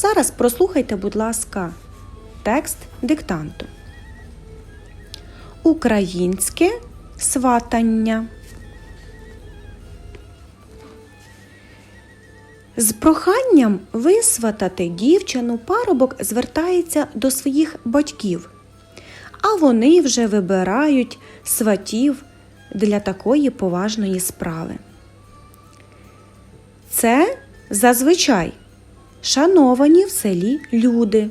Зараз прослухайте, будь ласка, текст диктанту. Українське сватання. З проханням висватати дівчину парубок звертається до своїх батьків, а вони вже вибирають сватів для такої поважної справи. Це зазвичай шановані в селі люди.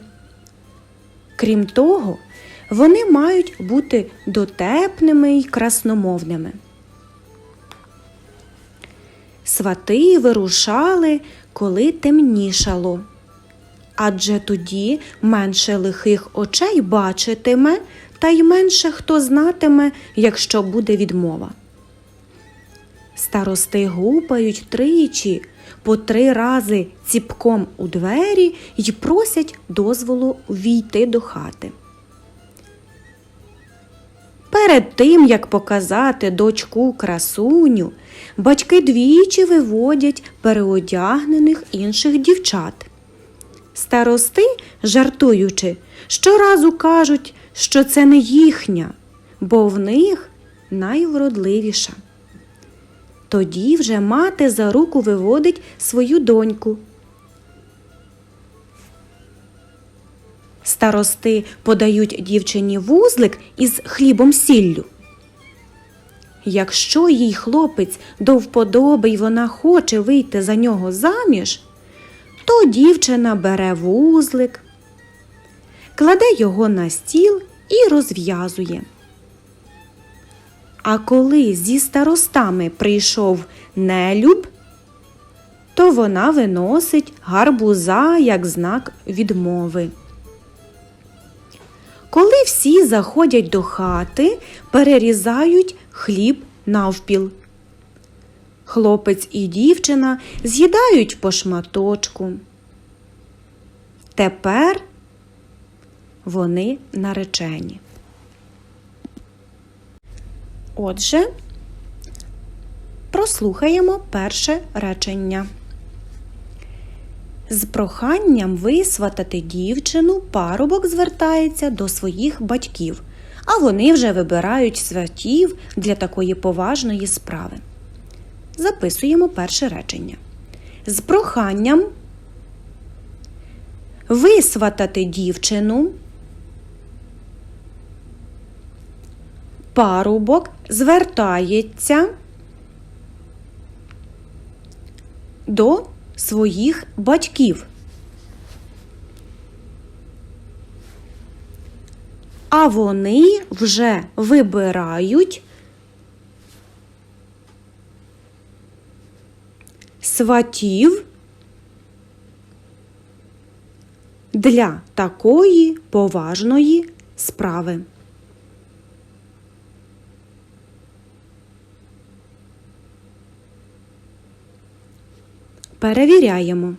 Крім того, вони мають бути дотепними й красномовними. Свати вирушали, коли темнішало. Адже тоді менше лихих очей бачитиме, та й менше хто знатиме, якщо буде відмова. Старости гупають тричі, по три рази ціпком у двері й просять дозволу війти до хати. Перед тим, як показати дочку красуню, батьки двічі виводять переодягнених інших дівчат. Старости, жартуючи, щоразу кажуть, що це не їхня, бо в них найвродливіша. Тоді вже мати за руку виводить свою доньку. Старости подають дівчині вузлик із хлібом сіллю. Якщо їй хлопець до вподоби й вона хоче вийти за нього заміж, то дівчина бере вузлик, кладе його на стіл і розв'язує. А коли зі старостами прийшов нелюб, то вона виносить гарбуза як знак відмови. Коли всі заходять до хати, перерізають хліб навпіл. Хлопець і дівчина з'їдають по шматочку. Тепер вони наречені. Отже, прослухаємо перше речення. З проханням висватати дівчину парубок звертається до своїх батьків, а вони вже вибирають сватів для такої поважної справи. Записуємо перше речення. З проханням висватати дівчину. Парубок звертається до своїх батьків. А вони вже вибирають сватів для такої поважної справи. Перевіряємо.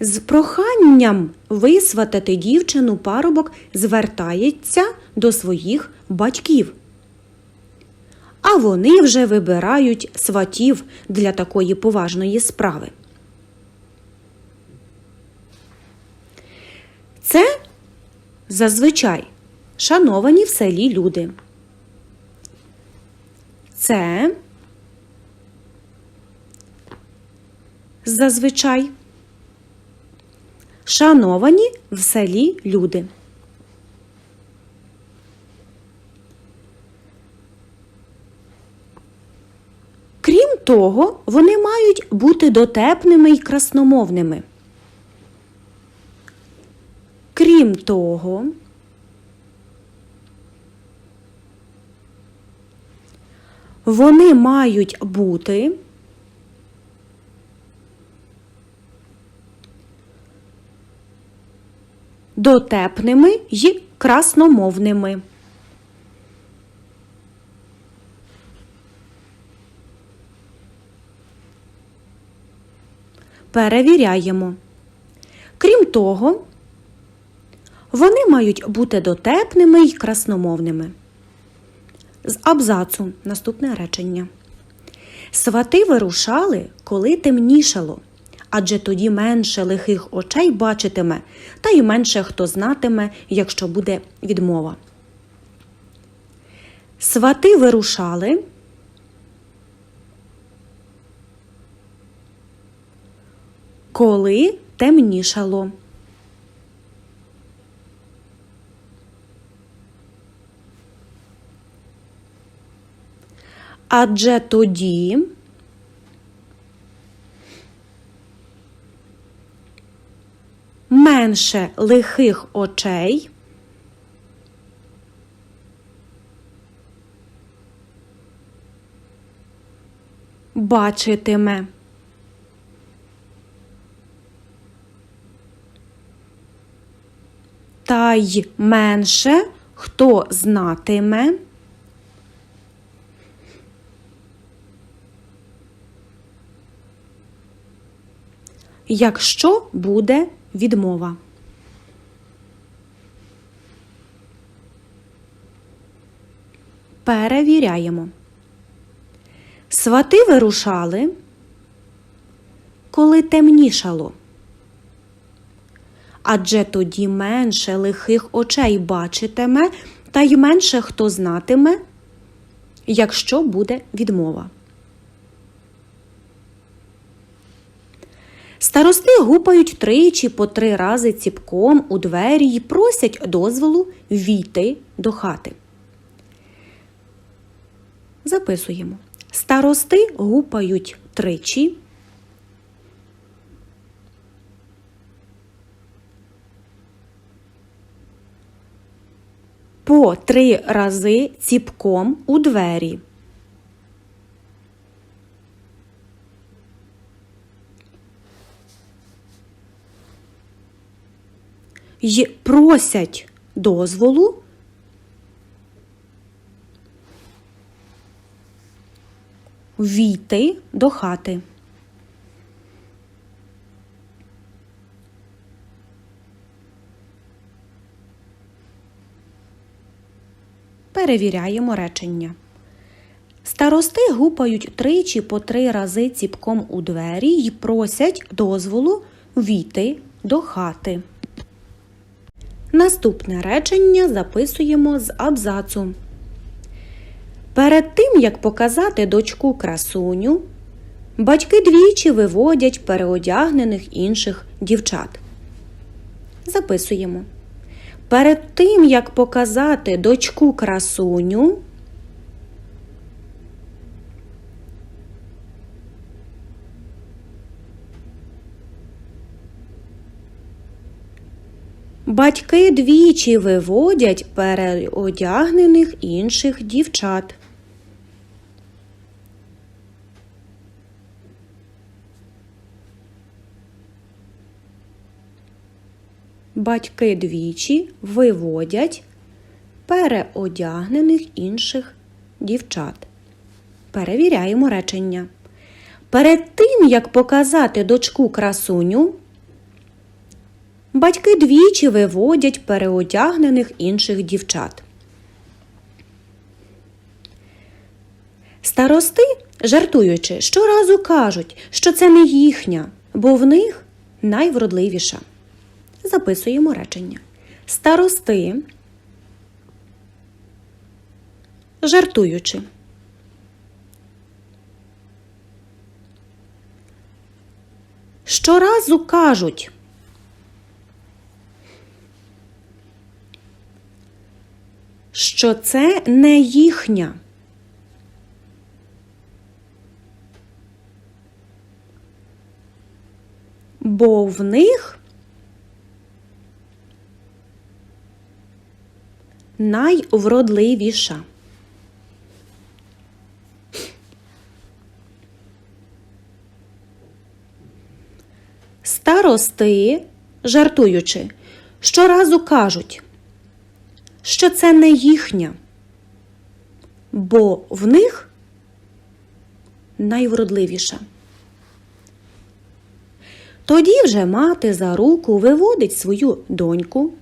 З проханням висватати дівчину парубок звертається до своїх батьків. А вони вже вибирають сватів для такої поважної справи. Це зазвичай шановані в селі люди. Це зазвичай шановані в селі люди. Крім того, вони мають бути дотепними й красномовними. Крім того, вони мають бути дотепними й красномовними. Перевіряємо. Крім того, вони мають бути дотепними й красномовними. З абзацу наступне речення. Свати вирушали, коли темнішало, адже тоді менше лихих очей бачитиме, та й менше хто знатиме, якщо буде відмова. Свати вирушали. Коли темнішало. Адже тоді менше лихих очей бачитиме. Та й менше хто знатиме. Якщо буде відмова. Перевіряємо. Свати вирушали, коли темнішало. Адже тоді менше лихих очей бачитиме, та й менше хто знатиме, якщо буде відмова. Старости гупають тричі по три рази ціпком у двері й просять дозволу війти до хати. Записуємо. Старости гупають тричі. По три рази ціпком у двері. Й просять дозволу війти до хати. Перевіряємо речення. Старости гупають тричі по три рази ціпком у двері й просять дозволу війти до хати. Наступне речення записуємо з абзацу. Перед тим, як показати дочку красуню, батьки двічі виводять переодягнених інших дівчат. Записуємо. Перед тим, як показати дочку красуню, Батьки двічі виводять переодягнених інших дівчат. Батьки двічі виводять переодягнених інших дівчат. Перевіряємо речення. Перед тим, як показати дочку красуню, Батьки двічі виводять переодягнених інших дівчат. Старости, жартуючи, щоразу кажуть, що це не їхня, бо в них найвродливіша. Записуємо речення. Старости, жартуючи. Щоразу кажуть. Що це не їхня. Бо в них найвродливіша. Старости, жартуючи, щоразу кажуть що це не їхня, бо в них найвродливіша. Тоді вже мати за руку виводить свою доньку.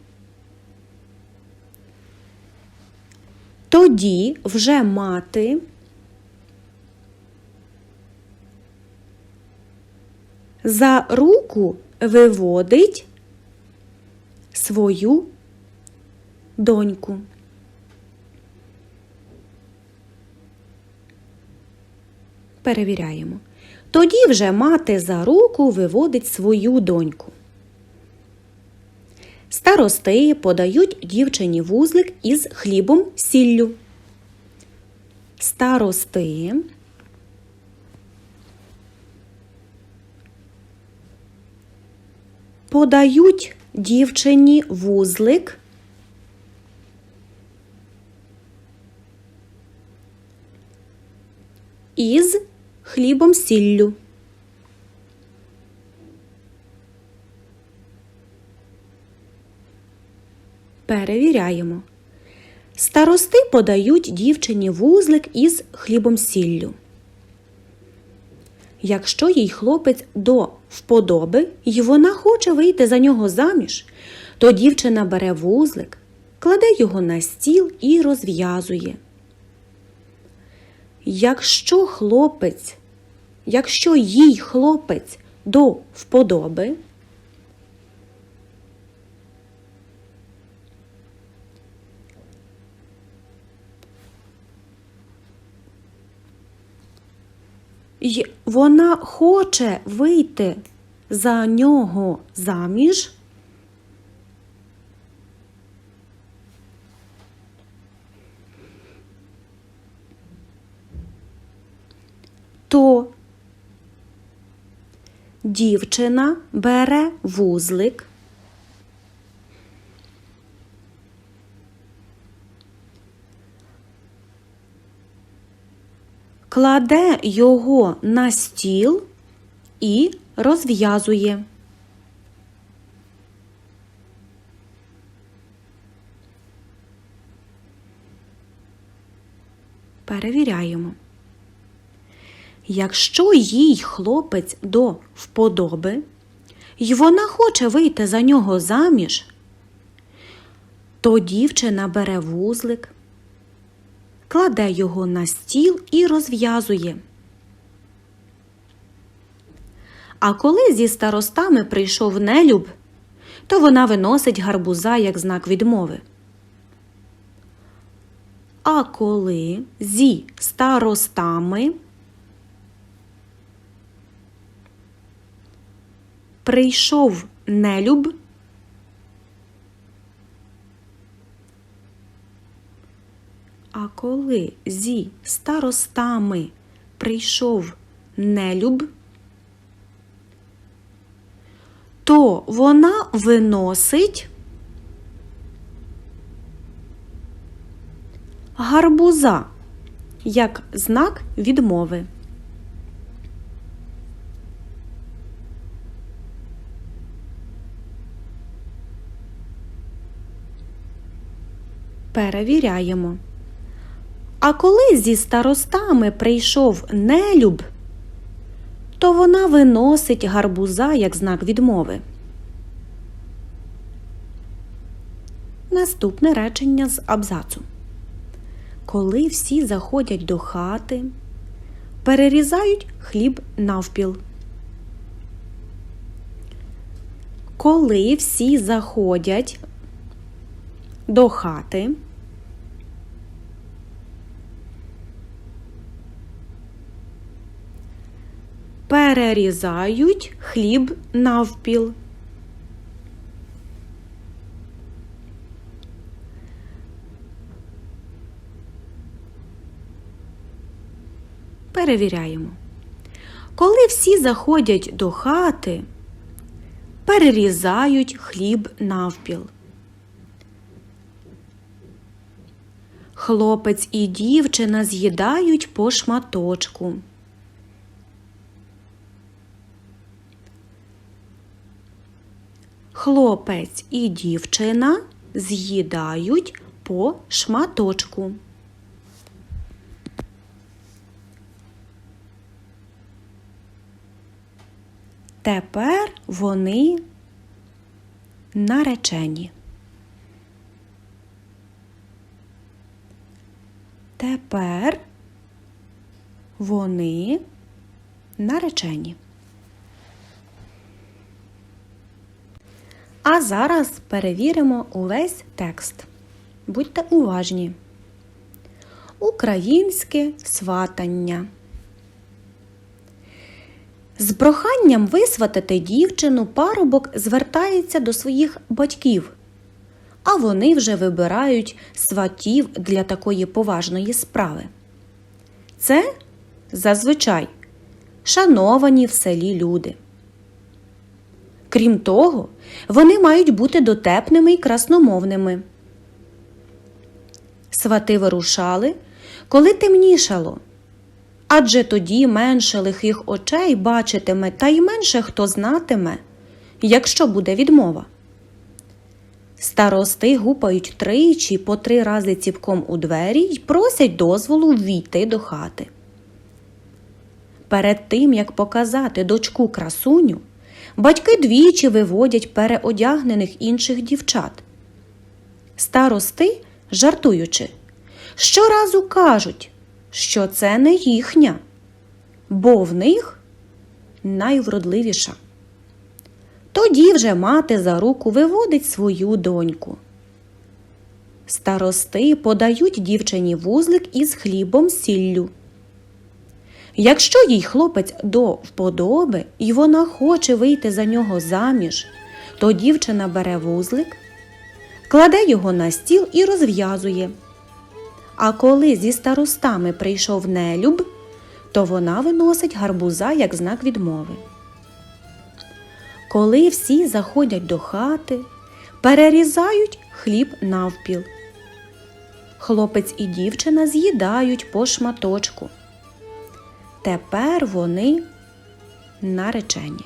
Тоді вже мати За руку виводить свою доньку. Перевіряємо. Тоді вже мати за руку виводить свою доньку. Старости подають дівчині вузлик із хлібом сіллю. Старости подають дівчині вузлик із хлібом сіллю. Перевіряємо. Старости подають дівчині вузлик із хлібом сіллю. Якщо їй хлопець до вподоби і вона хоче вийти за нього заміж, то дівчина бере вузлик, кладе його на стіл і розв'язує. Якщо хлопець, якщо їй хлопець до вподоби, вона хоче вийти за нього заміж, то дівчина бере вузлик. кладе його на стіл і розв'язує. Перевіряємо. Якщо їй хлопець до вподоби, і вона хоче вийти за нього заміж, то дівчина бере вузлик, кладе його на стіл і розв'язує. А коли зі старостами прийшов нелюб, то вона виносить гарбуза як знак відмови. А коли зі старостами прийшов нелюб, А коли зі старостами прийшов нелюб, то вона виносить гарбуза як знак відмови. Перевіряємо. А коли зі старостами прийшов нелюб, то вона виносить гарбуза як знак відмови. Наступне речення з абзацу. Коли всі заходять до хати, перерізають хліб навпіл. Коли всі заходять до хати, перерізають хліб навпіл. Перевіряємо. Коли всі заходять до хати, перерізають хліб навпіл. Хлопець і дівчина з'їдають по шматочку. Хлопець і дівчина з'їдають по шматочку. Тепер вони наречені. Тепер вони наречені. А зараз перевіримо увесь текст. Будьте уважні. Українське сватання. З проханням висватати дівчину парубок звертається до своїх батьків, а вони вже вибирають сватів для такої поважної справи. Це зазвичай шановані в селі люди. Крім того, вони мають бути дотепними і красномовними. Свати вирушали, коли темнішало, адже тоді менше лихих очей бачитиме, та й менше хто знатиме, якщо буде відмова. Старости гупають тричі по три рази ціпком у двері й просять дозволу ввійти до хати. Перед тим, як показати дочку красуню, батьки двічі виводять переодягнених інших дівчат. Старости, жартуючи, щоразу кажуть, що це не їхня, бо в них найвродливіша. Тоді вже мати за руку виводить свою доньку. Старости подають дівчині вузлик із хлібом сіллю. Якщо їй хлопець до вподоби і вона хоче вийти за нього заміж, то дівчина бере вузлик, кладе його на стіл і розв'язує. А коли зі старостами прийшов нелюб, то вона виносить гарбуза як знак відмови. Коли всі заходять до хати, перерізають хліб навпіл. Хлопець і дівчина з'їдають по шматочку. Тепер вони наречені.